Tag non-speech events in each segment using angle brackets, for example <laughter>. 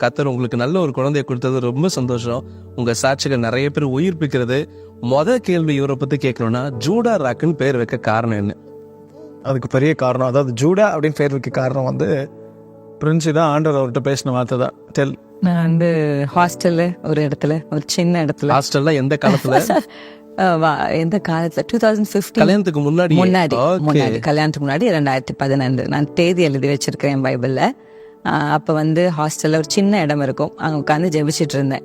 கத்தர் உங்களுக்கு நல்ல ஒரு குழந்தைய கொடுத்தது ரொம்ப சந்தோஷம். உங்க சாட்சிகள் நிறைய பேர் உயிர்ப்பிக்கிறது மொத கேள்வி இவரை பத்தி கேட்கணும்னா ஜூடா ராக்குன்னு பேர் வைக்க காரணம் என்ன? அதுக்கு பெரிய காரணம் அதாவது ஜூடா அப்படின்னு பேர் வைக்க காரணம் வந்து பிரின்ஸு தான் ஆண்டவர் அவர்கிட்ட பேசின வார்த்தை தான். டெல் நான் வந்து ஹாஸ்டல்ல ஒரு இடத்துல ஒரு சின்ன இடத்துல. ஹாஸ்டல்ல எந்த காலத்துல? <laughs> எந்த காலத்துல? டூ தௌசண்ட் ஃபிஃப்டீன் கல்யாணத்துக்கு முன்னாடி முன்னாடி கல்யாணத்துக்கு முன்னாடி ரெண்டாயிரத்தி பதினெண்டு. நான் தேதி எழுதி வச்சிருக்கேன் என் பைபிள்ல. அப்ப வந்து ஹாஸ்டல்ல ஒரு சின்ன இடம் இருக்கும். அங்க உட்காந்து ஜெபிச்சிட்டு இருந்தேன்.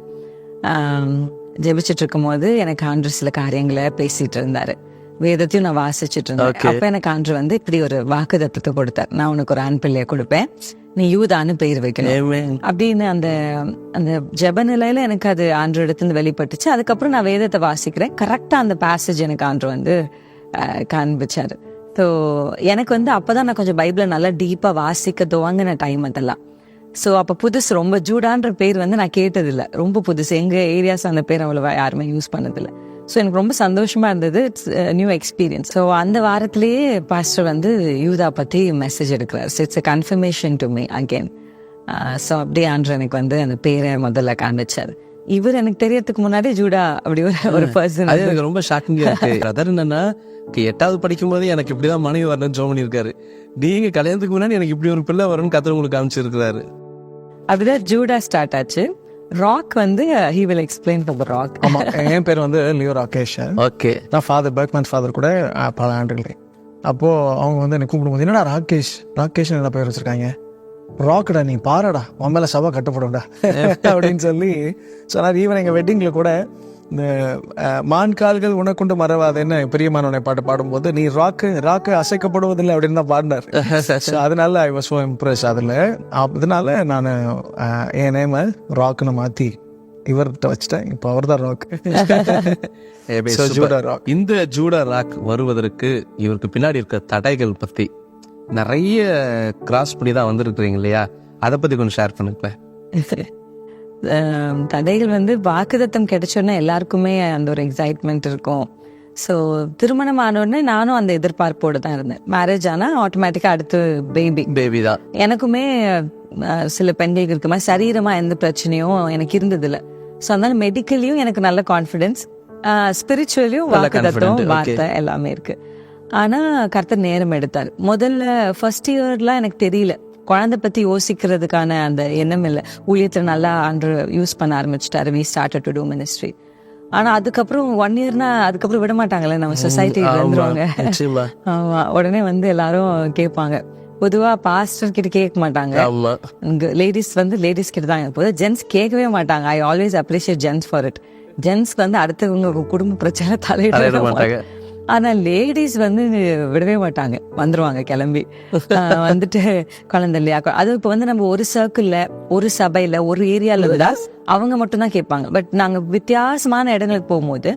ஜெபிச்சிட்டு இருக்கும்போது எனக்கு ஆண்டு சில காரியங்களை பேசிட்டு இருந்தாரு. வேதத்தையும் நான் வாசிச்சிட்டு இருந்தேன். அப்ப எனக்கு ஆண்டு வந்து இப்படி ஒரு வாக்குதத்தத்தை கொடுத்தார். நான் உனக்கு ஒரு ஆண் பிள்ளைய கொடுப்பேன். நீ யூதான்னு பெயர் வைக்கணும். அப்படின்னு அந்த அந்த ஜெப நிலையில எனக்கு அது ஆண்டு இடத்துல வெளிப்பட்டுச்சு. அதுக்கப்புறம் நான் வேதத்தை வாசிக்கிறேன். கரெக்டா அந்த பேசேஜ் எனக்கு ஆண்டு வந்து காண்பிச்சாரு. ஸோ எனக்கு வந்து அப்பதான் நான் கொஞ்சம் பைபிளை நல்லா டீப்பாக வாசிக்க துவங்கின டைம் அதெல்லாம். ஸோ அப்போ புதுசு ரொம்ப ஜூடான்ற பேர் வந்து நான் கேட்டதில்லை. ரொம்ப புதுசு. எங்கள் ஏரியாஸ் அந்த பேர் அவ்வளோவா யாருமே யூஸ் பண்ணதில்லை. ஸோ எனக்கு ரொம்ப சந்தோஷமாக இருந்தது. இட்ஸ் நியூ எக்ஸ்பீரியன்ஸ் ஸோ அந்த வாரத்திலேயே பாஸ்டர் வந்து யூதா பற்றி மெசேஜ் எடுக்கிறார். It's a confirmation to me again so அப்படியே ஆண்டு எனக்கு வந்து அந்த பேரை முதல்ல காமிச்சார். இவர் எனக்கு தெரியறதுக்கு முன்னாடி ஜூடா அப்படி ஒரு ஒரு பர்சன் அது எனக்கு ரொம்ப ஷாக்கிங்கா இருக்கு. <laughs> பிரதர் என்னன்னா க- எட்டாவது படிக்கும் போது எனக்கு இப்படிதான் மனைவி வரணும்னு ஜோம் பண்ணியிருக்காரு. நீங்க கல்யாணத்துக்கு முன்னாடி எனக்கு இப்படி ஒரு பிள்ளை வரும்னு கத்தர் உங்களுக்கு காமிச்சிருக்கிறாரு. அப்படிதான் ஜூடா ஸ்டார்ட் ஆச்சு. ராக் வந்து he will explain for Rock ஆமா என் பேர் வந்து லியோ ராகேஷ். ஓகே நான் ஃபாதர் பேக்மேன் ஃபாதர் கூட பல ஆண்டுகள். அப்போ அவங்க வந்து என்னை கூப்பிடும்போது என்னடா ராகேஷ்? ராகேஷ் என்ன பேர் வச்சிருக்காங்க? ராக்கடா நீ பாருடா. உன் மேல சபா கட்டப்படும்டா. அப்படின்னு சொல்லி சொன்னார். ஈவன் எங்க வெட்டிங்ல கூட இந்த மான் கால்கள் உனக்குண்டு மறவாதுன்னு பிரியமானவனை பாட்டு பாடும்போது நீ ராக்கு ராக்கு அசைக்கப்படுவதில்லை அப்படின்னு தான் பாடினார். அதனால ஐ வாஸ் ஸோ இம்ப்ரெஸ் அதில் அதனால நான் என் நேம ராக்குன்னு மாற்றி இவர்கிட்ட வச்சுட்டேன். இப்போ அவர் தான் ராக். ஜூடா ராக் இந்த ஜூடா ராக் வருவதற்கு இவருக்கு பின்னாடி இருக்க தடைகள் பத்தி நிறைய கிராஸ் பண்ணி தான் வந்திருக்கிறீங்க இல்லையா? அதை பத்தி கொஞ்சம் ஷேர் பண்ணுங்களேன். <laughs> ஆம், தடைகள் வந்து வாக்குதத்தம் கிடைச்சோன்னே எல்லாருக்குமே அந்த ஒரு எக்ஸைட்மெண்ட் இருக்கும். ஸோ திருமணம் ஆனோடனே நானும் அந்த எதிர்பார்ப்போடு தான் இருந்தேன். மேரேஜ் ஆனால் ஆட்டோமேட்டிக்காக அடுத்து பேபி பேபி தான். எனக்குமே சில பெண்களுக்கு இருக்க மாதிரி சரீரமா எந்த பிரச்சனையும் எனக்கு இருந்ததில்ல. ஸோ அதனால மெடிக்கலியும் எனக்கு நல்ல கான்ஃபிடென்ஸ் ஸ்பிரிச்சுவலியும் okay. வார்த்தை எல்லாமே இருக்கு. ஆனா கர்த்தர் நேரம் எடுத்தார். முதல்ல ஃபர்ஸ்ட் இயர்லாம் எனக்கு தெரியல. குழந்தை பத்தி யோசிக்கிறதுக்கான அந்த எண்ணம் இல்லை. ஊழியத்துல நல்லா அன்று யூஸ் பண்ண ஆரம்பிச்சிட்டாரு. We start to do ministry ஆனா அதுக்கப்புறம் ஒன் இயர்னா அதுக்கப்புறம் விட மாட்டாங்கல்ல நம்ம சொசைட்டி ஆமா, வந்துருவாங்க. ஆமா. உடனே வந்து எல்லாரும் கேட்பாங்க. பொதுவா பாஸ்டர் கிட்ட கேட்க மாட்டாங்க. லேடிஸ் வந்து லேடிஸ் கிட்ட தான் போது ஜென்ஸ் கேட்கவே மாட்டாங்க. I always appreciate gents for it ஜென்ஸ்க்கு வந்து அடுத்தவங்க குடும்ப பிரச்சனை தலையிட மாட்டாங்க. மாட்டாங்க ஆனா லேடிஸ் வந்து விடவே மாட்டாங்க. வந்துருவாங்க கிளம்பி. வந்துட்டு குழந்தை இல்லையா? அது இப்போ வந்து நம்ம ஒரு சர்க்கிள்ல ஒரு சபையில ஒரு ஏரியால இருந்தா அவங்க மட்டும் தான் கேட்பாங்க. பட் நாங்க வித்தியாசமான இடங்களுக்கு போகும்போது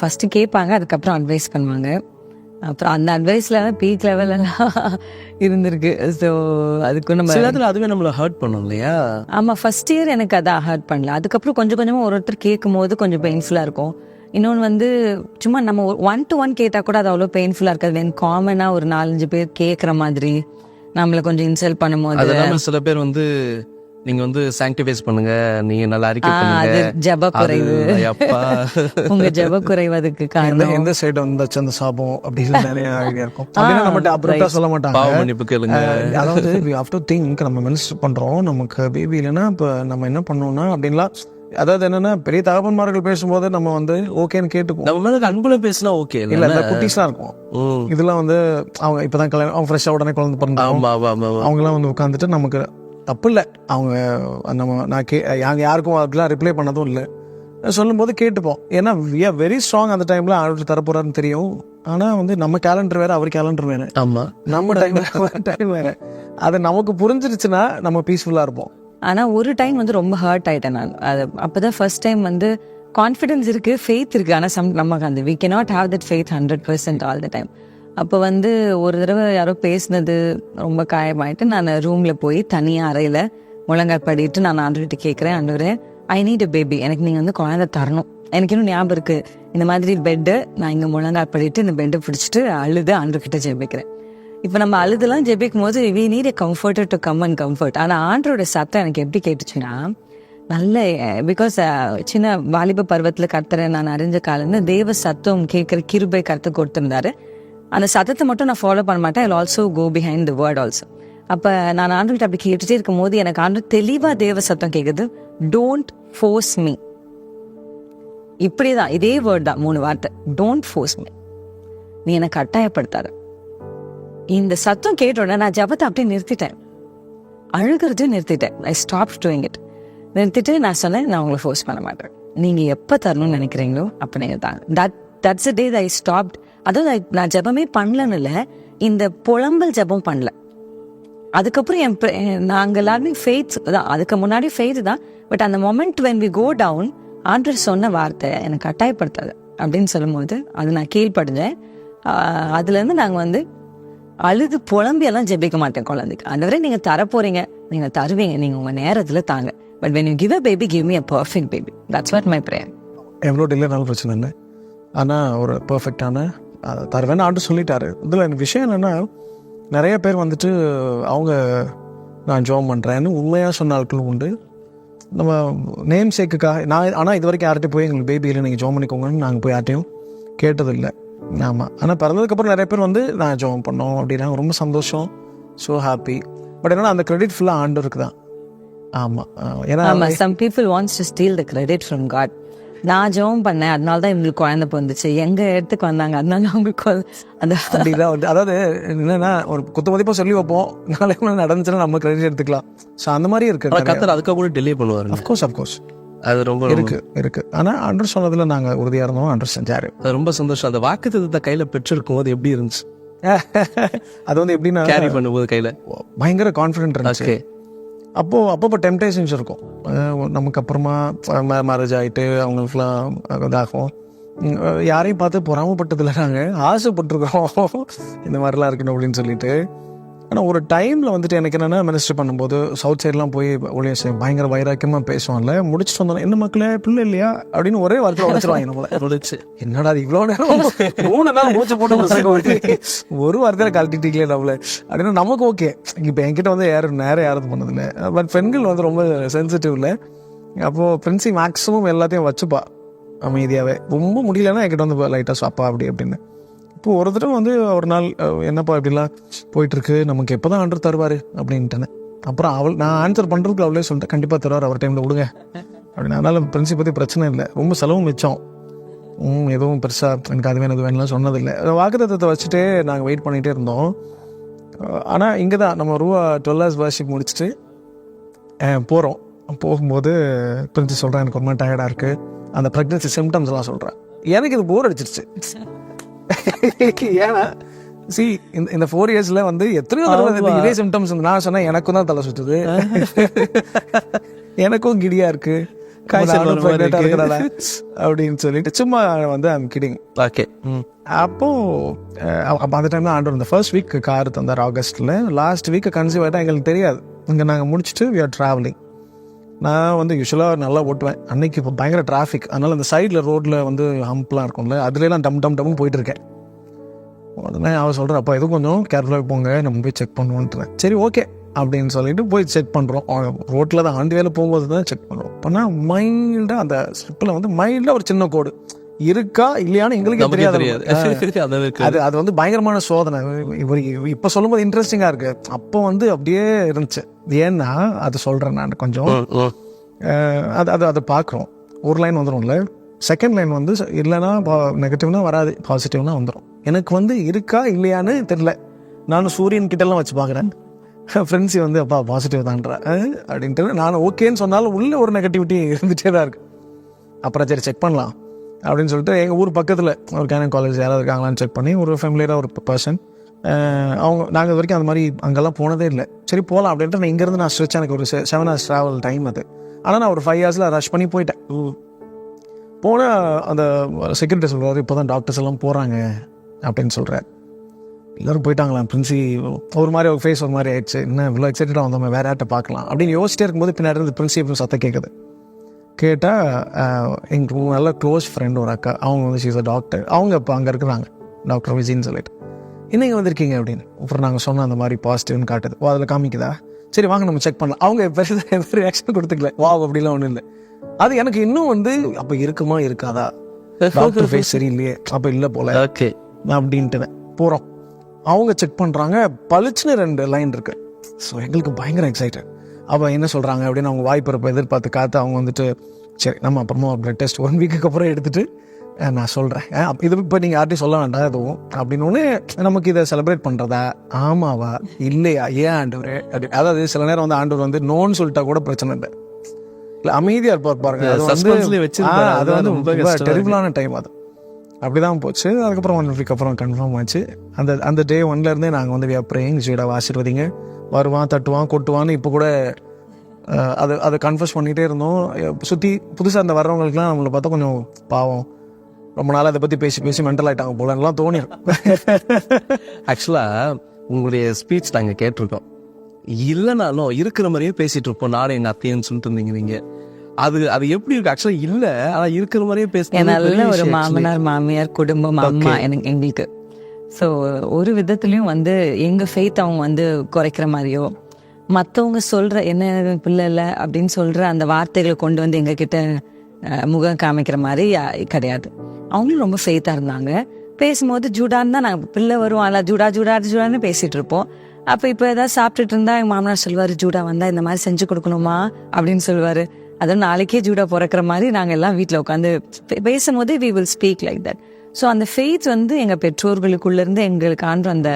ஃபர்ஸ்ட் கேட்பாங்க அதுக்கப்புறம் அட்வைஸ் பண்ணுவாங்க. அப்புறம் அந்த அட்வைஸ்ல பீக் லெவல் எல்லாம் இருந்திருக்கு. ஸோ அதுக்கு நம்ம சில நேரத்துல அதுவே நம்மள ஹர்ட் பண்ணும் இல்லையா? ஆமா ஃபர்ஸ்ட் இயர் எனக்கு அதான் ஹர்ட் பண்ணல. அதுக்கப்புறம் கொஞ்சம் கொஞ்சமா ஒரு ஒருத்தர் கேட்கும் போது கொஞ்சம் பெயின்ஃபுல்லா இருக்கும். இன்னொன்று வந்து சும்மா நம்ம ஒன் டு ஒன் கேட்டா கூட அது அவ்வளோ பெயின்ஃபுல்லா இருக்காது. வென் காமனா ஒரு நாலஞ்சு பேர் கேட்குற மாதிரி நம்மள கொஞ்சம் இன்சல்ட் பண்ணும்போது. சில பேர் வந்து நீங்க வந்து சாங்டிஃபைஸ் பண்ணுங்க நீங்க நல்லா அறிக்கை பண்ணுங்க. அது ஜெப குறைவு அப்பா <laughs> உங்க ஜெப குறைவு அதுக்கு காரணம். எந்த சைடு வந்தாச்சு அந்த சாபம் அப்படின்னு நிறைய ஐடியா இருக்கும். அப்படின்னா நம்மகிட்ட அப்புறம் சொல்ல மாட்டாங்க. பாவ மன்னிப்பு கேளுங்க. அதாவது we have to think நம்ம மினிஸ்டர் பண்றோம் நமக்கு பேபி இல்லைன்னா இப்போ நம்ம என்ன பண்ணோம்னா அப்படின்லாம் அதாவது என்னன்னா பெரிய தகப்பன்மார்கள் பேசும்போது நம்ம வந்து ஓகேன்னு கேட்டுக்குவோம். நம்ம மேல அன்புல பேசினா ஓகே இல்ல இந்த குட்டீஸ்லாம் இருக்கும். இதெல்லாம் வந்து அவங்க இப்பதான் கல்யாணம் அவங்க ஃப்ரெஷ்ஷாக உடனே குழந்தை பிறந்தாங்க ஆமா. அவங்களாம் வந்து உட்காந்துட்டு நமக்கு தப்பு இல்லை. அவங்க நம்ம நான் கே நாங்க யாருக்கும் அப்படிலாம் ரிப்ளை பண்ணதும் இல்லை. சொல்லும்போது கேட்டுப்போம். ஏன்னா வி ஆர் வெரி ஸ்ட்ராங் அந்த டைம்ல ஆர்டர் தரப்போறாருன்னு தெரியும். ஆனா வந்து நம்ம கேலண்டர் வேற அவர் கேலண்டர் வேற. ஆமா. நம்ம டைம் டைம் வேற. அது நமக்கு புரிஞ்சிருச்சுன்னா நம்ம பீஸ்ஃபுல்லா இருப்போம். ஆனால் ஒரு டைம் வந்து ரொம்ப ஹர்ட் ஆகிட்டேன் நான். அது அப்பதான் ஃபர்ஸ்ட் டைம் வந்து கான்ஃபிடென்ஸ் இருக்குது ஃபெய்த் இருக்குது ஆனால் சம் நமக்கு அந்த we not have that faith hundred percent all the time அப்போ வந்து ஒரு தடவை யாரோ பேசினது ரொம்ப காயமாயிட்டு நான் ரூமில் போய் தனியாக அறையில் முழங்கால் படிட்டு நான் ஆண்டுகிட்ட கேட்குறேன் ஆண்டவரே ஐ நீட் அ பேபி எனக்கு நீங்கள் வந்து குழந்தை தரணும். எனக்கு இன்னும் ஞாபகம் இருக்குது இந்த மாதிரி பெட்டு நான் இங்கே முழங்கால் படிட்டு இந்த பெட்டை பிடிச்சிட்டு அழுது ஆண்டு ஜெபிக்கிறேன். இப்போ நம்ம அழுதுலாம் ஜெபிக்கும் போது we need a comfort to come and comfort ஆனால் ஆண்டரோட சத்தம் எனக்கு எப்படி கேட்டுச்சுன்னா நல்ல பிகாஸ் சின்ன வாலிப பருவத்தில் கர்த்தரை நான் அறிஞ்ச காலம்னு தேவ சத்தம் கேட்குற கிருபை கருத்து கொடுத்துருந்தாரு. அந்த சத்தத்தை மட்டும் நான் ஃபாலோ பண்ண மாட்டேன். I also go behind the word also அப்போ நான் ஆண்டுகிட்ட அப்படி கேட்டுட்டே இருக்கும் போது எனக்கு ஆண்டு தெளிவாக தேவ சத்தம் கேட்குது டோன்ட் ஃபோர்ஸ் மீ இப்படிதான் இதே வேர்ட் தான் மூணு வார்த்தை. டோன்ட் ஃபோர்ஸ் மீ நீ என்னை கட்டாயப்படுத்தாத. இந்த சத்தம் கேட்டோடனே நான் ஜபத்தை அப்படியே நிறுத்திட்டேன். அழுகிறதையும் நிறுத்திட்டேன். ஐ ஸ்டாப் டூயிங் இட் நிறுத்திட்டு நான் சொன்னேன் நான் உங்களை ஃபோர்ஸ் பண்ண மாட்டேன். நீங்கள் எப்போ தரணும்னு நினைக்கிறீங்களோ அப்போ நீங்கள் தாங்க that that's day I stopped அதாவது நான் ஜெபமே பண்ணலன்னு இல்லை இந்த புலம்பல் ஜெபம் பண்ணல. அதுக்கப்புறம் என் நாங்கள் எல்லாருமே ஃபெய்த் தான். அதுக்கு முன்னாடி ஃபெய்த் தான். பட் அந்த moment when we go down ஆண்டர் சொன்ன வார்த்தை எனக்கு கட்டாயப்படுத்தாது. அப்படின்னு சொல்லும்போது அது நான் கீழ்ப்படிஞ்சேன். அதுலேருந்து நாங்கள் வந்து அழுது புலம்பி எல்லாம் ஜெபிக்க மாட்டேன் குழந்தைக்கு. அதுவரை நீங்க தர போறீங்க நீங்க தருவீங்க. நீங்க உங்க நேரத்துல தாங்க. But when you give a baby give me a perfect baby that's what my prayer எவ்வளோ டிலேனாலும் பிரச்சனை இல்லை ஆனால் ஒரு பர்ஃபெக்டான தருவேன்னு ஆண்டு சொல்லிட்டாரு. இதில் எனக்கு விஷயம் என்னென்னா நிறைய பேர் வந்துட்டு அவங்க நான் ஜோம் பண்ணுறேன்னு உண்மையாக சொன்ன ஆட்களும் உண்டு. நம்ம நேம் சேக்குக்காக நான் ஆனால் இது வரைக்கும் யார்கிட்டயும் போய் எங்களுக்கு பேபி இல்லை நீங்கள் ஜோம் பண்ணிக்கோங்கன்னு நாங்கள் போய் யார்ட்டையும் கேட்டதில்லை. ஆமாம் ஆனால் பிறந்ததுக்கப்புறம் நிறைய பேர் வந்து நான் ஜோம் பண்ணோம் அப்படின்னா ரொம்ப சந்தோஷம். ஸோ ஹாப்பி பட் என்னன்னா அந்த கிரெடிட் ஃபுல்லாக ஆண்டவருக்கு தான். ஆமாம் ஏன்னா ஆமா. Some people wants to steal the credit from God நான் ஜெபம் பண்ணேன். அதனால தான் இவங்களுக்கு குழந்தை பிறந்துச்சு. எங்க இடத்துக்கு வந்தாங்க? அதனால அவங்களுக்கு அந்த அப்படிதான் வந்து அதாவது என்னன்னா ஒரு குத்து மதிப்பா சொல்லி வைப்போம். நாளைக்கு நடந்துச்சுன்னா நம்ம கிரெடிட் எடுத்துக்கலாம். ஸோ அந்த மாதிரி இருக்கு கத்தர் அதுக்காக கூட டிலே பண்ணுவாருங்க. அஃப்கோர்ஸ் அஃப்கோர்ஸ் அது ரொம்ப இருக்கு இருக்கு. ஆனா அண்டர் சொன்னதுல நாங்க உறுதியா இருந்தோம் அண்டர் செஞ்சாரு. அது ரொம்ப சந்தோஷம். அந்த வாக்குத்தத்தத்தை கையில பெற்றிருக்கும் போது எப்படி இருந்துச்சு? <laughs> அது வந்து எப்படின்னா கேரி பண்ணும்போது கையில? பயங்கர கான்ஃபிடென்ட் இருந்துச்சு. அப்போ அப்பப்போ டெம்டேஷன்ஸ் இருக்கும். நமக்கு அப்புறமா மேரேஜ் ஆகிட்டு அவங்களுக்குலாம் இதாகும். யாரையும் பார்த்து பொறாமப்பட்டதில்ல நாங்கள் ஆசைப்பட்டிருக்கோம். <laughs> இந்த மாதிரிலாம் இருக்கணும் அப்படின்னு சொல்லிட்டு. ஆனால் ஒரு டைமில் வந்துட்டு எனக்கு என்னென்னா மினிஸ்டர் பண்ணும்போது சவுத் சைட்லாம் போய் ஒளிய செய்ய பயங்கர வைராக்கியமாக பேசுவான்ல முடிச்சுட்டு வந்தோம் என்ன மக்களே பிள்ளை இல்லையா? அப்படின்னு ஒரே வார்த்தை உடச்சிருவாங்க நம்மள. முடிச்சு என்னடா அது இவ்வளோ நேரம் மூணு நாள் மூச்சு போட்டு. ஒரு வாரத்தில் கழட்டிட்டீங்களே நம்மள. அப்படின்னா நமக்கு ஓகே. இப்போ என்கிட்ட வந்து யாரும் நேரம் யாரும் பண்ணதில்லை. பட் பெண்கள் வந்து ரொம்ப சென்சிட்டிவ்ல அப்போது பிரின்சி மேக்ஸிமம் எல்லாத்தையும் வச்சுப்பா அமைதியாகவே ரொம்ப முடியலன்னா என்கிட்ட வந்து லைட்டாக சாப்பா அப்படி அப்படின்னு. இப்போ ஒரு தடவை வந்து ஒரு நாள் என்னப்பா இப்படிலாம் போயிட்டுருக்கு? நமக்கு எப்போ தான் ஆண்டர் தருவார்? அப்படின்ட்டேன். அப்புறம் அவள் நான் ஆன்சர் பண்ணுறதுக்கு அவளே சொல்லிட்டேன். கண்டிப்பாக தருவார் அவர் டைமில் விடுங்க. அப்படின்னு. அதனால் பிரின்சி பற்றி பிரச்சனை இல்லை. ரொம்ப செலவும் மிச்சம். ம் எதுவும் பெருசாக எனக்கு அது வேணும் இது வேணும்லாம் சொன்னதில்லை. வாக்குத்தத்தை வச்சுட்டே நாங்கள் வெயிட் பண்ணிகிட்டே இருந்தோம். ஆனால் இங்கே தான் நம்ம ரூபா டுவெல் ஹவர்ஸ் வர்ஷிப் முடிச்சுட்டு போகிறோம் போகும்போது பிரின்சி சொல்கிறேன் எனக்கு ரொம்ப டயர்டாக இருக்குது அந்த ப்ரெக்னென்சி சிம்டம்ஸ்லாம் சொல்கிறேன் எனக்கு இது போர் அடிச்சிருச்சு. ஏன்னா சி இந்த இந்த ஃபோர் இயர்ஸ்ல வந்து எத்தனையோ தடவை இதே சிம்டம்ஸ் நான் சொன்னேன் எனக்கும் தான் தலை சுத்துது. எனக்கும் கிடியா இருக்கு. அப்படின்னு சொல்லிட்டு சும்மா வந்து ஐம் கிடிங் ஓகே அப்போ அப்போ அந்த டைம்ல ஆண்டவர் இந்த ஃபர்ஸ்ட் வீக் கார் தந்தார் ஆகஸ்ட்ல. லாஸ்ட் வீக் கன்சீவ் ஆகிட்டா எங்களுக்கு தெரியாது. இங்கே நாங்கள் முடிச்சுட்டு வி ஆர் ட்ராவலிங் நான் வந்து யூஸ்வலாக நல்லா ஓட்டுவேன். அன்றைக்கி இப்போ பயங்கர டிராஃபிக் அதனால் அந்த சைடில் ரோட்டில் வந்து ஹம்ப்லாம் இருக்கும்ல அதுலலாம் டம் டம் டம்னு போயிட்டுருக்கேன். உடனே அவன் சொல்கிறேன் அப்போ எதுவும் கொஞ்சம் கேர்ஃபுல்லாக போங்க நம்ம போய் செக் பண்ணுவோன்றேன் சரி ஓகே அப்படின்னு சொல்லிட்டு போய் செக் பண்ணுறோம் ரோட்டில் தான் ஆண்டு வேலை போகும்போது தான் செக் பண்ணுறோம் அப்போனா மைல்டாக அந்த ஸ்லிப்பில் வந்து மைல்டாக ஒரு சின்ன கோடு. இருக்கா இல்லையான்னு எங்களுக்கே தெரியாது அது அது வந்து பயங்கரமான சோதனை. இவர் இப்போ சொல்லும்போது இன்ட்ரெஸ்டிங்காக இருக்கு. அப்போ வந்து அப்படியே இருந்துச்சு. ஏன்னா அது சொல்கிறேன் நான் கொஞ்சம். அது அது அதை பார்க்குறோம். ஒரு லைன் வந்துடும்ல செகண்ட் லைன் வந்து இல்லைன்னா நெகட்டிவ்னா வராது. பாசிட்டிவ்னா வந்துடும் எனக்கு வந்து இருக்கா இல்லையான்னு தெரில நானும் சூரியன் கிட்டலாம் வச்சு பார்க்குறேன். ஃப்ரெண்ட்ஸி வந்து அப்பா பாசிட்டிவ் தான்றா. அப்படின்ட்டு நான் ஓகேன்னு சொன்னாலும் உள்ள ஒரு நெகட்டிவிட்டி இருந்துகிட்டே தான் இருக்கு. அப்புறம் சரி செக் பண்ணலாம். அப்படின்னு சொல்லிட்டு எங்கள் ஊர் பக்கத்தில் ஒரு கேனன் காலேஜ் யாராவது இருக்காங்களான்னு செக் பண்ணி ஒரு ஃபேமிலியராக ஒரு பர்சன் அவங்க நாங்கள் இது வரைக்கும் அந்த மாதிரி அங்கெல்லாம் போனதே இல்லை. சரி போகலாம் அப்படின்ட்டு நான் இங்கேருந்து நான் ஸ்ட்ரெச் எனக்கு ஒரு செவன் ஹவர்ஸ் ட்ராவல் டைம் அது. ஆனால் நான் ஒரு ஃபைவ் ஹவர்ஸில் ரஷ் பண்ணி போயிட்டேன். போனால் அந்த செக்யூரிட்டி சொல்கிறாரு இப்போ தான் டாக்டர்ஸ் எல்லாம் போகிறாங்க அப்படின்னு சொல்கிறார் எல்லாரும் போயிட்டாங்களா? பிரின்சி ஒரு மாதிரி ஒரு ஃபேஸ் ஒரு மாதிரி ஆயிடுச்சு. என்ன இவ்வளோ எக்ஸைட்டடாக வந்தோம் வேற யார்ட்ட பார்க்கலாம் அப்படின்னு யோசிச்சிட்டே இருக்கும்போது பின்னாடி இருந்து பிரின்சி சத்தம் கேட்குது கேட்டால் எங்களுக்கு நல்ல க்ளோஸ் ஃப்ரெண்ட் ஒரு அக்கா. அவங்க வந்து ஷீஸ் அ டாக்டர் அவங்க இப்போ அங்கே இருக்கிறாங்க. டாக்டர் விஜின்னு சொல்லிட்டு. என்ன இங்கே வந்திருக்கீங்க? அப்படின்னு. அப்புறம் நாங்கள் சொன்ன அந்த மாதிரி பாசிட்டிவ்னு காட்டுது. ஓ அதில் காமிக்குதா? சரி வாங்க நம்ம செக் பண்ணலாம். அவங்க பெருசாக எந்த <laughs> ரியாக்ஷன் கொடுத்துக்கல. வா அப்படிலாம் ஒன்றும் இல்லை. அது எனக்கு இன்னும் வந்து அப்போ இருக்குமா இருக்காதா? டாக்டர் ஃபேஸ் சரியில்லையே. அப்போ இல்லை போல. ஓகே அப்படின்ட்டு போகிறோம் அவங்க செக் பண்ணுறாங்க பளிச்சுன்னு ரெண்டு லைன் இருக்கு. ஸோ எங்களுக்கு பயங்கர எக்ஸைட்டட் அப்போ என்ன சொல்கிறாங்க அப்படின்னு அவங்க வாய்ப்பிறப்ப எதிர்பார்த்து காத்து அவங்க வந்துட்டு சரி நம்ம அப்புறமா பிளட் டெஸ்ட் ஒன் வீக்குக்கு அப்புறம் எடுத்துட்டு அஹ், நான் சொல்கிறேன் இது இப்போ நீங்கள் யார்ட்டையும் சொல்ல வேண்டாம் எதுவும். அப்படின்னு நமக்கு இதை செலிப்ரேட் பண்ணுறதா ஆமாவா? இல்லையா? ஏன் ஆண்டவர்? அப்படி அதாவது சில நேரம் வந்து ஆண்டவர் வந்து நோன்னு சொல்லிட்டா கூட பிரச்சனை இல்லை. இல்லை அமைதியாக இருப்பார் பாருங்க. அது வந்து அது வந்து டெரிபிளான டைம் அது. அப்படிதான் போச்சு. அதுக்கப்புறம் ஒன் வீக் அப்புறம் கன்ஃபார்ம் ஆச்சு. அந்த அந்த டே ஒன்ல இருந்தே நாங்கள் வந்து வியா பிரேயிங் ஜீடாவை ஆசீர்வதிங்க. வருவான் தட்டுவான் கொட்டுவான்னு இப்போ கூட அது அதை கன்ஃபர்ஸ் பண்ணிகிட்டே இருந்தோம். சுற்றி புதுசாக அந்த வர்றவங்களுக்குலாம் நம்மளை பார்த்தா கொஞ்சம் பாவம். ரொம்ப நாளாக அதை பற்றி பேசி பேசி மென்டல் ஆயிட்டாங்க போலலாம் தோணிடும் ஆக்சுவலா உங்களுடைய ஸ்பீச் நாங்க கேட்டிருக்கோம். இல்லைனாலும் இருக்கிற மாதிரியே பேசிட்டு இருப்போம். நானும் எங்க அத்தையன்னு சொல்லிட்டு இருந்தீங்க. நீங்க அது அது எப்படி இருக்கு? ஆக்சுவலா இல்ல ஆனா இருக்கிற மாதிரியே என் பேசுறது நல்ல ஒரு. மாமனார் மாமியார் குடும்பம் அம்மா எனக்கு எங்களுக்கு ஸோ ஒரு விதத்துலேயும் வந்து எங்கள் ஃபெய்த் அவங்க வந்து குறைக்கிற மாதிரியோ மற்றவங்க சொல்கிற என்ன பிள்ளை இல்லை அப்படின்னு சொல்கிற அந்த வார்த்தைகளை கொண்டு வந்து எங்ககிட்ட முகம் காமிக்கிற மாதிரி யா- கிடையாது. அவங்களும் ரொம்ப ஃபேத்தாக இருந்தாங்க. பேசும்போது ஜூடான்னு தான் நாங்கள் பிள்ளை வருவான்ல ஜூடா ஜூடா ஜூடான்னு பேசிகிட்டு இருப்போம். அப்போ இப்போ ஏதாவது சாப்பிட்டுட்டு இருந்தால் எங்கள் மாமனார் சொல்லுவார் ஜூடா வந்தால் இந்த மாதிரி செஞ்சு கொடுக்கணுமா? அப்படின்னு சொல்லுவார். அதுவும் நாளைக்கே ஜூடா பிறக்கிற மாதிரி நாங்கள் எல்லாம் வீட்டில் உட்காந்து பேசும்போது we will speak like that so அந்த ஃபெய்த் வந்து எங்கள் பெற்றோர்களுக்குள்ளேருந்து எங்களுக்கு ஆண்டு அந்த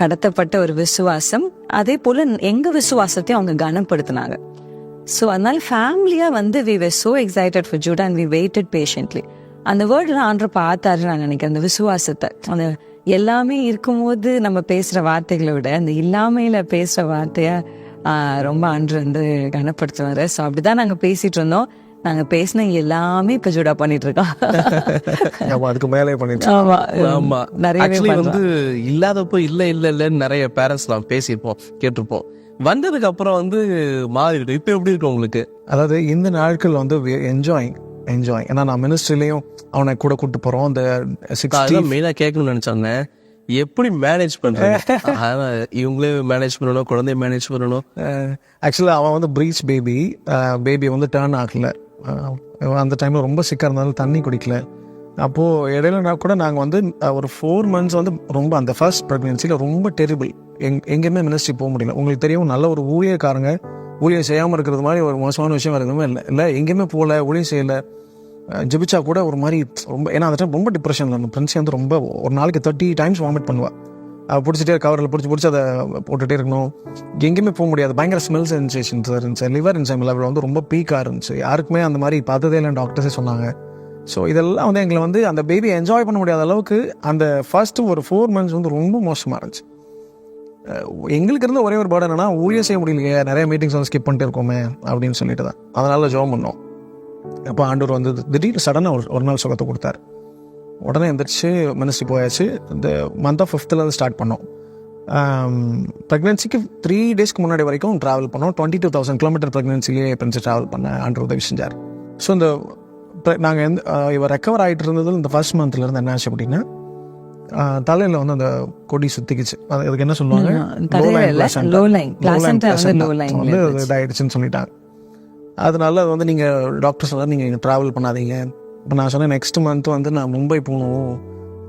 கடத்தப்பட்ட ஒரு விசுவாசம். அதே போல் எங்கள் விசுவாசத்தையும் அவங்க கனப்படுத்தினாங்க. ஸோ அதனால் ஃபேமிலியாக வந்து we were so excited for Jude and we waited patiently அந்த வேர்டில் ஆண்டு பார்த்தாரு நான் நினைக்கிறேன். அந்த விசுவாசத்தை அந்த எல்லாமே இருக்கும்போது நம்ம பேசுகிற வார்த்தைகளை விட அந்த இல்லாமையில் பேசுகிற வார்த்தையை ரொம்ப அன்று வந்து கனப்படுத்துவார். ஸோ அப்படிதான் நாங்கள் பேசிகிட்டு இருந்தோம். நாங்க பேசின எல்லாமே இப்ப ஜூடா பண்ணிட்டு இருக்கோம் <laughs> ஆமா, அதுக்கு மேலே பண்ணிட்டு ஆமா ஆமா ஆக்சுவலி பண்றோம். வந்து இல்லாதப்போ இல்ல இல்ல இல்லன்னு நிறைய பேரண்ட்ஸ் நான் பேசியிருப்போம் கேட்டிருப்போம். வந்ததுக்கு அப்புறம் வந்து மாறிடும் இப்ப எப்படி இருக்கு உங்களுக்கு? அதாவது இந்த நாட்கள் வந்து என்ஜாயிங் என்ஜாய் ஏன்னா நான் மினிஸ்ட்ரிலையும் அவனை கூட கூட்டு போறோம். அந்த மெயினா கேட்கணும்னு நினைச்சாங்க எப்படி மேனேஜ் பண்றீங்க ஆனா, இவங்களே மேனேஜ் பண்ணணும் குழந்தைய மேனேஜ் பண்ணணும். ஆக்சுவலாக அவன் வந்து ப்ரீச் பேபி பேபி வந்து டேர்ன் ஆகல. அந்த டைமில் ரொம்ப சிக்காக இருந்தாலும் தண்ணி குடிக்கல. அப்போது இடையில நான் கூட நாங்கள் வந்து ஒரு ஃபோர் மந்த்ஸ் வந்து ரொம்ப அந்த ஃபர்ஸ்ட் ப்ரெக்னென்சியில் ரொம்ப டெரிபிள் எங் எங்கேயுமே மினிஸ்ட்ரி போக முடியல. உங்களுக்கு தெரியும் நல்ல ஒரு ஊழியக்காரங்க ஊழியம் செய்யாமல் இருக்கிறது மாதிரி ஒரு மோசமான விஷயம் இருக்கிறதுமே எதுவுமே இல்லை. இல்லை எங்கேயுமே போகல ஊழியம் செய்யலை. ஜெபிச்சா கூட ஒரு மாதிரி ரொம்ப ஏன்னா அந்த டைம் ரொம்ப டிப்ரெஷனில் இருந்தோம் ஃப்ரெண்ட்ஸ் வந்து ரொம்ப ஒரு நாளைக்கு தேர்ட்டி டைம்ஸ் வாமிட் பண்ணுவாள் பிடிச்சிட்டே கவரில் பிடிச்சி பிடிச்சி அதை போட்டுகிட்டே இருக்கணும். எங்கேயுமே போக முடியாது. பயங்கர ஸ்மெல் சென்சேஷன்ஸ் இருந்துச்சு. லிவர் என்சைம் லெவல் வந்து ரொம்ப பீக்காக இருந்துச்சு. யாருக்குமே அந்த மாதிரி பார்த்ததே இல்லை டாக்டர்ஸே சொன்னாங்க. ஸோ இதெல்லாம் வந்து எங்களை வந்து அந்த பேபி என்ஜாய் பண்ண முடியாத அளவுக்கு அந்த ஃபர்ஸ்ட் ஒரு ஃபோர் மந்த்ஸ் வந்து ரொம்ப மோசமாக இருந்துச்சு. எங்களுக்கு இருந்த ஒரே ஒரு பாடம் என்னன்னா ஊழியம் செய்ய முடியலையே நிறைய மீட்டிங்ஸ் வந்து ஸ்கிப் பண்ணிட்டு இருக்கோமே அப்படின்னு சொல்லிட்டு தான் அதனால ஜோம் பண்ணோம். அப்போ ஆண்டூர் வந்து திடீர்னு சடனாக ஒரு ஒரு நாள் சுகத்தை கொடுத்தாரு. உடனே எந்திரிச்சு மினிஸ்ட்ரி போயாச்சு. இந்த மந்த் ஆஃப் ஃபிஃப்த்தில் ஸ்டார்ட் பண்ணோம். ப்ரெக்னென்சிக்கு த்ரீ டேஸ்க்கு முன்னாடி வரைக்கும் ட்ராவல் பண்ணோம். டுவெண்ட்டி டூ தௌசண்ட் கிலோமீட்டர் ப்ரெக்னென்சிலேயே பிரிஞ்சு ட்ராவல் பண்ண ஆண்டவர் உதவி செஞ்சார். ஸோ இந்த நாங்கள் எந்த இவர் ரெக்கவர் ஆகிட்டு இருந்தது இந்த ஃபர்ஸ்ட் மந்த்லேருந்து என்ன ஆச்சு அப்படின்னா தலையில் வந்து அந்த கொடி சுத்திக்குச்சு. அது அதுக்கு என்ன சொல்லுவாங்க? வந்து. இதாயிடுச்சுன்னு சொல்லிட்டாங்க. அதனால அது வந்து நீங்கள் டாக்டர் சொன்னார் நீங்கள் ட்ராவல் பண்ணாதீங்க. இப்போ நான் சொன்னேன் நெக்ஸ்ட் மந்த் வந்து நான் மும்பை போகணும்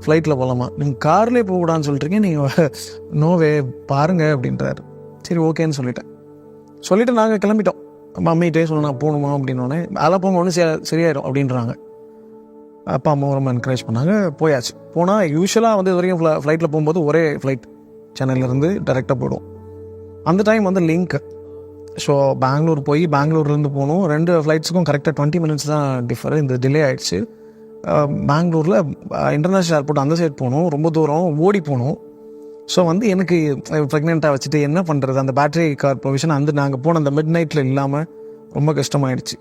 ஃப்ளைட்டில் போகலாமா நீங்கள் கார்லேயே போகக்கூடாதுன்னு சொல்லிட்டுருக்கீங்க நீங்கள் நோவே பாருங்க அப்படின்றாரு. சரி ஓகேன்னு சொல்லிட்டேன். சொல்லிவிட்டு நாங்கள் கிளம்பிட்டோம். மம்மிகிட்டே சொன்னேன் நான் போகணுமா அப்படின்னோடனே அதெல்லாம் போங்க ஒன்றும் சரியாயிடும் அப்படின்றாங்க. அப்பா அம்மா ரொம்ப என்கரேஜ் பண்ணாங்க போயாச்சு. போனால் யூஸ்வலாக வந்து இது வரைக்கும் ஃப்ளைட்டில் போகும்போது ஒரே ஃப்ளைட் சென்னையிலேருந்து டேரெக்டாக போயிடும் அந்த டைம் வந்து லிங்க் ஸோ பெங்களூர் போய் பெங்களூர்லேருந்து போகணும் ரெண்டு ஃப்ளைட்ஸுக்கும் கரெக்டாக டுவெண்ட்டி மினிட்ஸ் தான் டிஃபர் இந்த டிலே ஆயிடுச்சு. பெங்களூரில் இன்டர்நேஷ்னல் ஏர்போர்ட் அந்த சைட் போகணும் ரொம்ப தூரம் ஓடி போகணும் ஸோ வந்து எனக்கு ப்ரெக்னெண்ட்டாக வச்சுட்டு என்ன பண்ணுறது அந்த பேட்டரி கார் ப்ரொவிஷன் அந்த நாங்கள் போன அந்த மிட் நைட்டில் இல்லாமல் ரொம்ப கஷ்டமாயிடுச்சு.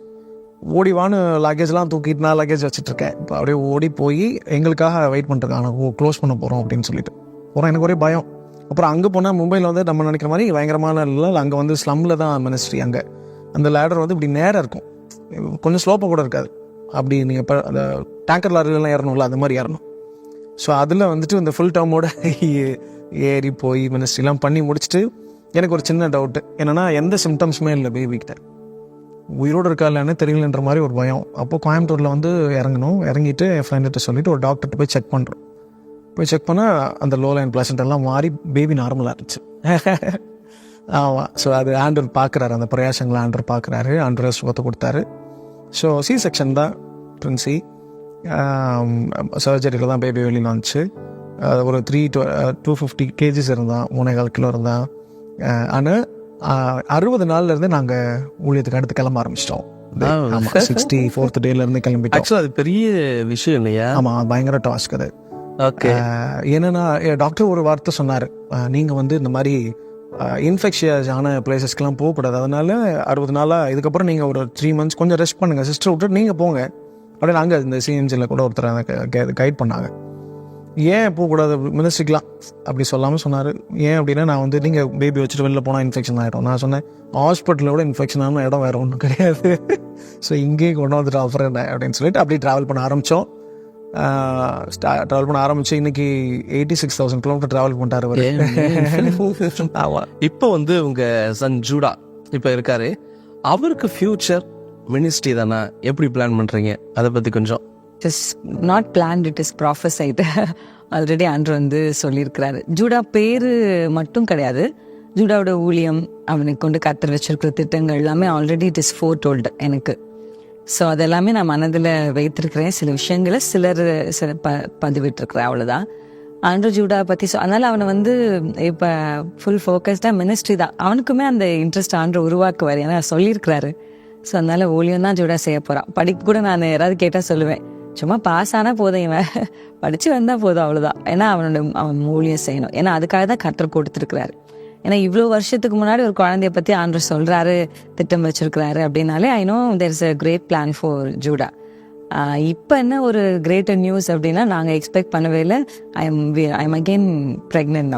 ஓடிவான்னு லக்கேஜ்லாம் தூக்கிட்டு நான் லக்கேஜ் வச்சுட்ருக்கேன் இப்போ அப்படியே ஓடி போய் எங்களுக்காக வெயிட் பண்ணிருக்காங்க க்ளோஸ் பண்ண போகிறோம் அப்படின்னு சொல்லிட்டு. போகிறோம் எனக்கு ஒரே பயம். அப்புறம் அங்கே போனால் மும்பையில் வந்து நம்ம நினைக்கிற மாதிரி பயங்கரமான இல்லை அங்கே வந்து ஸ்லம்மில் தான் மினிஸ்ட்ரி அங்கே. அந்த லேடர் வந்து இப்படி நேராக இருக்கும். கொஞ்சம் ஸ்லோப்பாக கூட இருக்காது. அப்படி நீங்கள் இப்போ அந்த டேங்கர் லாரிலாம் ஏறணும்ல அது மாதிரி ஏறணும். ஸோ அதில் வந்துட்டு இந்த ஃபுல் டேமோட <laughs> ஏறி போய் மினிஸ்ட்ரிலாம் பண்ணி முடிச்சுட்டு எனக்கு ஒரு சின்ன டவுட்டு என்னன்னா எந்த சிம்டம்ஸுமே இல்லை பேபிக்கிட்ட உயிரோடு இருக்கா இல்லைன்னு தெரியலன்ற மாதிரி ஒரு பயம். அப்போ கோயம்புத்தூரில் வந்து இறங்கணும். இறங்கிட்டு என் ஃப்ரெண்ட்கிட்ட சொல்லிட்டு ஒரு டாக்டர்கிட்ட போய் செக் பண்ணுறோம் போய் செக் பண்ணால் அந்த லோ லைன் பிளாசண்ட் எல்லாம் மாறி பேபி நார்மலாக இருந்துச்சு. <laughs> ஆமாம் ஸோ அது ஆண்டர் பார்க்குறாரு. அந்த பிரயாசங்களை ஆண்டர் பார்க்குறாரு. ஆண்டர் சுகத்தை கொடுத்தாரு. ஸோ சி செக்ஷன் தான் பிரின்சி சர்ஜரியில் தான் பேபி வெளியில் வந்துச்சு. ஒரு three two two fifty KGs இருந்தான். மூணே கால் இருந்தான். ஆனால் அறுபது நாள்லேருந்து நாங்கள் ஊழியத்துக்கு அடுத்து கிளம்ப ஆரம்பிச்சிட்டோம். சிக்ஸ்டி ஃபோர்த் டேலேருந்து கிளம்பிட்டோம். ஆக்சுவலா அது பெரிய விஷயம் இல்லையா? ஆமாம் பயங்கர டாஸ்க் அது. என்னன்னா டாக்டர் ஒரு வார்த்தை சொன்னார். நீங்கள் வந்து இந்த மாதிரி இன்ஃபெக்ஷியஸ் ஆன பிளேசஸ்க்கெலாம் போகக்கூடாது. அதனால அறுபது நாளாக இதுக்கப்புறம் நீங்கள் ஒரு த்ரீ மந்த்ஸ் கொஞ்சம் ரெஸ்ட் பண்ணுங்கள் சிஸ்டர் விட்டு நீங்கள் போங்க. அப்படின்னு அங்கே இந்த சிஎன்ஜியில் கூட ஒருத்தர் கைட் பண்ணாங்க. ஏன் போகக்கூடாது? மினிஸ்ட்ரிக்கலாம் அப்படி சொல்லாமல் சொன்னார். ஏன் அப்படின்னா நான் வந்து நீங்கள் பேபி வச்சுட்டு வெளில போனால் இன்ஃபெக்ஷன் ஆகிடும் நான் சொன்னேன் ஹாஸ்பிட்டலை விட இன்ஃபெக்ஷன் ஆன இடம் வேறு ஒன்றும் கிடையாது. <laughs> ஸோ இங்கேயே கொண்டு வந்துட்டு அப்புறம் என்ன? அப்படின்னு சொல்லிட்டு அப்படி ட்ராவல் பண்ண ஆரம்பித்தோம் ட்ராவல் பண்ண ஆரம்பிச்சு இன்னைக்கு eighty six thousand kilometre travel பண்ணிட்டாரு அவரு. <laughs> ஆமா. இப்போ வந்து உங்க சன் ஜூடா இப்போ இருக்காரு. அவருக்கு ஃபியூச்சர் மினிஸ்ட்ரி தானே? எப்படி பிளான் பண்றீங்க? அதை பத்தி கொஞ்சம். Is not planned it is prophesied already Andrew வந்து சொல்லியிருக்கிறாரு. ஜூடா பேரு மட்டும் கிடையாது. ஜூடாவோட ஊழியம் அவனுக்கு கொண்டு கத்தர் வச்சிருக்கிற திட்டங்கள் எல்லாமே already it is foretold எனக்கு. ஸோ அதெல்லாமே நான் மனதில் வைத்திருக்கிறேன். சில விஷயங்களை சிலர் சில ப பதிவிட்டிருக்கிறேன் அவ்வளோதான் ஆண்ட்ரோ ஜூடா பற்றி ஸோ அதனால் அவனை வந்து இப்போ ஃபுல் ஃபோக்கஸ்டாக மினிஸ்ட்ரி தான். அவனுக்குமே அந்த இன்ட்ரெஸ்ட் ஆண்ட்ரோ உருவாக்குவார். ஏன்னா சொல்லியிருக்கிறாரு. ஸோ அதனால் ஓலியம் தான் ஜூடா செய்ய போகிறான் படிக்க கூட நான் யாராவது கேட்டால் சொல்லுவேன். சும்மா பாஸ் ஆனால் போதும் இவன். படித்து வந்தால் போதும் அவ்வளோதான் ஏன்னா அவனோட அவன் ஊழியம் செய்யணும். ஏன்னா அதுக்காக தான் கற்றுக் கொடுத்துருக்கிறாரு. ஏன்னா இவ்வளோ வருஷத்துக்கு முன்னாடி ஒரு குழந்தைய பற்றி ஆண்டர் சொல்கிறாரு திட்டம் வச்சிருக்கிறாரு அப்படின்னாலே I know there is a great plan for Juda இப்போ என்ன ஒரு கிரேட்டர் நியூஸ் அப்படின்னா நாங்கள் எக்ஸ்பெக்ட் பண்ணவே இல்லை. I am I am again pregnant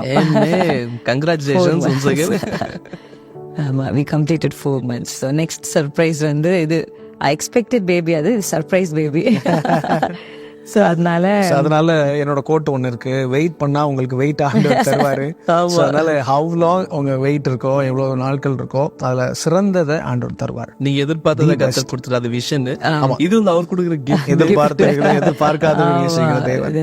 congratulations ஆமாம் we completed four months so next surprise வந்து இது ஐ எக்ஸ்பெக்டட் பேபி அது சர்ப்ரைஸ் பேபி <laughs> ஸோ அதனால அதனால என்னோட கோட் ஒன்று இருக்கு. வெயிட் பண்ணா உங்களுக்கு வெயிட் ஆண்டவர் <laughs> தருவாரு. அதனால ஹவு லாங் உங்க வெயிட் இருக்கோ எவ்வளவு நாட்கள் இருக்கோ அதுல சிறந்ததை ஆண்டவர் தருவார். நீங்க எதிர்பார்த்ததை கத்து கொடுத்துரு அது விஷன் இது வந்து அவர் கொடுக்குற கிஃப்ட் எதிர்பார்த்த எதிர்பார்க்காத விஷயங்களை தேவன்.